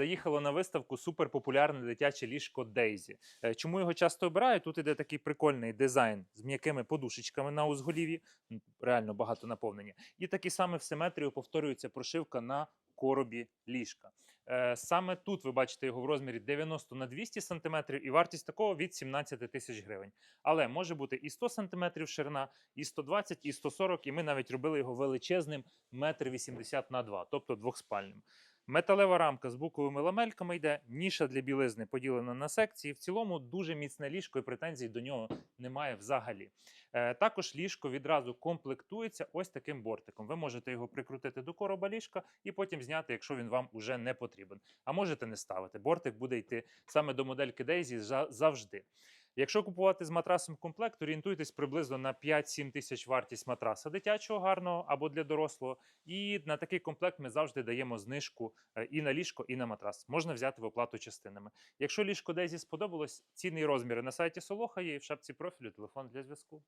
заїхало на виставку суперпопулярне дитяче ліжко Дейзі. Е, Чому його часто обирають? Тут іде такий прикольний дизайн з м'якими подушечками на узголів'ї, реально багато наповнення. І такі саме в симетрію повторюється прошивка на коробі ліжка. Е, Саме тут ви бачите його в розмірі 90 на 200 см і вартість такого від 17 тисяч гривень. Але може бути і 100 см ширина, і 120, і 140, і ми навіть робили його величезним 1,80 м на 2, тобто двохспальним. Металева рамка з буковими ламельками йде, ніша для білизни поділена на секції. В цілому дуже міцне ліжко і претензій до нього немає взагалі. Е, також ліжко відразу комплектується ось таким бортиком. Ви можете його прикрутити до короба ліжка і потім зняти, якщо він вам уже не потрібен. А можете не ставити. Бортик буде йти саме до модельки Daisy завжди. Якщо купувати з матрасом комплект, орієнтуйтесь приблизно на 5-7 тисяч вартість матраса дитячого гарного або для дорослого. І на такий комплект ми завжди даємо знижку е, і на ліжко, і на матрас. Можна взяти в оплату частинами. Якщо ліжко Дезі сподобалось, ціни і розміри на сайті Солоха є і в шапці профілю телефон для зв'язку.